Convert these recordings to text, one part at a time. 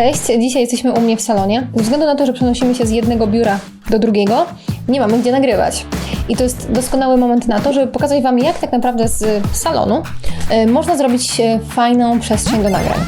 Cześć, dzisiaj jesteśmy u mnie w salonie. Ze względu na to, że przenosimy się z jednego biura do drugiego, nie mamy gdzie nagrywać. I to jest doskonały moment na to, żeby pokazać Wam, jak tak naprawdę z salonu y, można zrobić y, fajną przestrzeń do nagrań.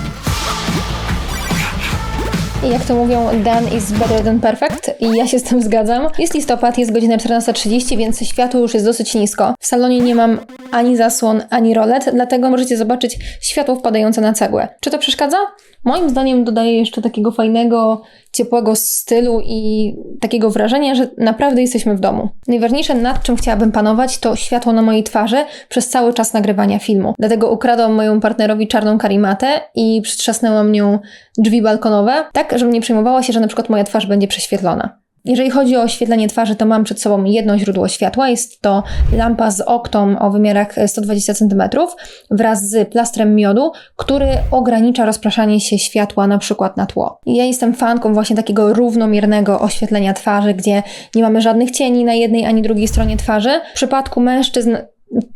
Jak to mówią, done is better than perfect i ja się z tym zgadzam. Jest listopad, jest godzina 14.30, więc światło już jest dosyć nisko. W salonie nie mam ani zasłon, ani rolet, dlatego możecie zobaczyć światło wpadające na cegłę. Czy to przeszkadza? Moim zdaniem dodaje jeszcze takiego fajnego, ciepłego stylu i takiego wrażenia, że naprawdę jesteśmy w domu. Najważniejsze, nad czym chciałabym panować, to światło na mojej twarzy przez cały czas nagrywania filmu. Dlatego ukradłam mojemu partnerowi czarną karimatę i przytrzasnęłam nią drzwi balkonowe, tak, żeby nie przejmowała się, że na przykład moja twarz będzie prześwietlona. Jeżeli chodzi o oświetlenie twarzy, to mam przed sobą jedno źródło światła. Jest to lampa z oktą o wymiarach 120 cm wraz z plastrem miodu, który ogranicza rozpraszanie się światła na przykład na tło. Ja jestem fanką właśnie takiego równomiernego oświetlenia twarzy, gdzie nie mamy żadnych cieni na jednej ani drugiej stronie twarzy. W przypadku mężczyzn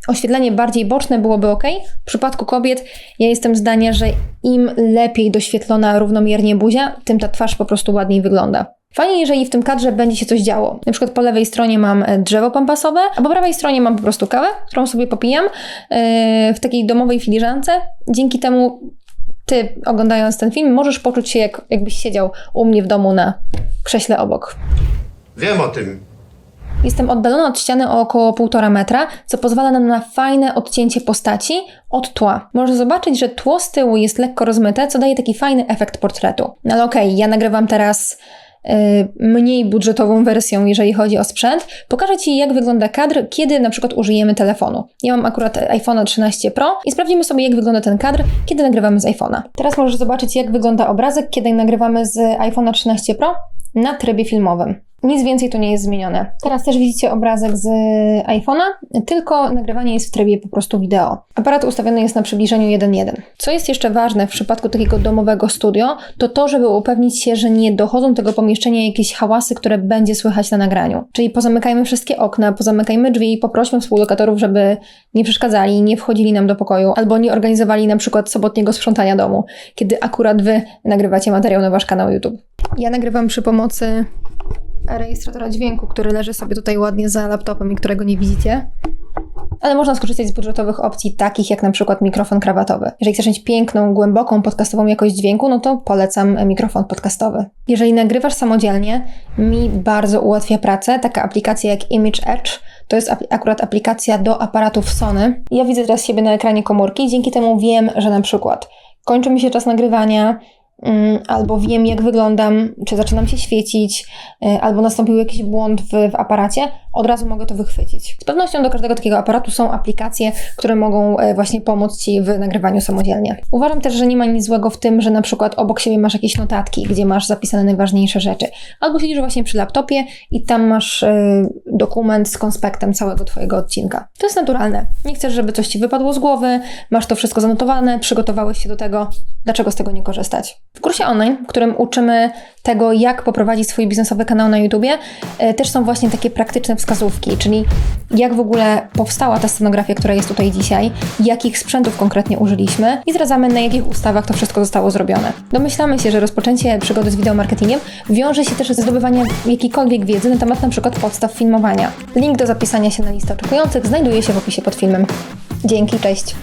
oświetlenie bardziej boczne byłoby ok. W przypadku kobiet ja jestem zdania, że im lepiej doświetlona równomiernie buzia, tym ta twarz po prostu ładniej wygląda. Fajnie, jeżeli w tym kadrze będzie się coś działo. Na przykład po lewej stronie mam e, drzewo pampasowe, a po prawej stronie mam po prostu kawę, którą sobie popijam yy, w takiej domowej filiżance. Dzięki temu ty, oglądając ten film, możesz poczuć się, jak, jakbyś siedział u mnie w domu na krześle obok. Wiem o tym. Jestem oddalona od ściany o około 1,5 metra, co pozwala nam na fajne odcięcie postaci od tła. Można zobaczyć, że tło z tyłu jest lekko rozmyte, co daje taki fajny efekt portretu. No ale okej, okay, ja nagrywam teraz yy, mniej budżetową wersją, jeżeli chodzi o sprzęt. Pokażę Ci, jak wygląda kadr, kiedy na przykład użyjemy telefonu. Ja mam akurat iPhone 13 Pro i sprawdzimy sobie, jak wygląda ten kadr, kiedy nagrywamy z iPhone'a. Teraz możesz zobaczyć, jak wygląda obrazek, kiedy nagrywamy z iPhone'a 13 Pro na trybie filmowym. Nic więcej tu nie jest zmienione. Teraz też widzicie obrazek z iPhone'a, tylko nagrywanie jest w trybie po prostu wideo. Aparat ustawiony jest na przybliżeniu 1.1. Co jest jeszcze ważne w przypadku takiego domowego studio, to to, żeby upewnić się, że nie dochodzą do tego pomieszczenia jakieś hałasy, które będzie słychać na nagraniu. Czyli pozamykajmy wszystkie okna, pozamykajmy drzwi i poprośmy współlokatorów, żeby nie przeszkadzali, nie wchodzili nam do pokoju, albo nie organizowali na przykład sobotniego sprzątania domu, kiedy akurat Wy nagrywacie materiał na Wasz kanał YouTube. Ja nagrywam przy pomocy rejestratora dźwięku, który leży sobie tutaj ładnie za laptopem i którego nie widzicie. Ale można skorzystać z budżetowych opcji, takich jak na przykład mikrofon krawatowy. Jeżeli chcesz mieć piękną, głęboką, podcastową jakość dźwięku, no to polecam mikrofon podcastowy. Jeżeli nagrywasz samodzielnie, mi bardzo ułatwia pracę taka aplikacja jak Image Edge. To jest akurat aplikacja do aparatów Sony. Ja widzę teraz siebie na ekranie komórki, dzięki temu wiem, że na przykład kończy mi się czas nagrywania, albo wiem, jak wyglądam, czy zaczynam się świecić, albo nastąpił jakiś błąd w, w, aparacie, od razu mogę to wychwycić. Z pewnością do każdego takiego aparatu są aplikacje, które mogą właśnie pomóc Ci w nagrywaniu samodzielnie. Uważam też, że nie ma nic złego w tym, że na przykład obok siebie masz jakieś notatki, gdzie masz zapisane najważniejsze rzeczy, albo siedzisz właśnie przy laptopie i tam masz y, dokument z konspektem całego Twojego odcinka. To jest naturalne. Nie chcesz, żeby coś Ci wypadło z głowy, masz to wszystko zanotowane, przygotowałeś się do tego, dlaczego z tego nie korzystać? W kursie online, w którym uczymy tego, jak poprowadzić swój biznesowy kanał na YouTubie, też są właśnie takie praktyczne wskazówki, czyli jak w ogóle powstała ta scenografia, która jest tutaj dzisiaj, jakich sprzętów konkretnie użyliśmy i zdradzamy, na jakich ustawach to wszystko zostało zrobione. Domyślamy się, że rozpoczęcie przygody z wideomarketingiem wiąże się też ze zdobywaniem jakiejkolwiek wiedzy na temat przykład podstaw filmowania. Link do zapisania się na listę oczekujących znajduje się w opisie pod filmem. Dzięki, cześć!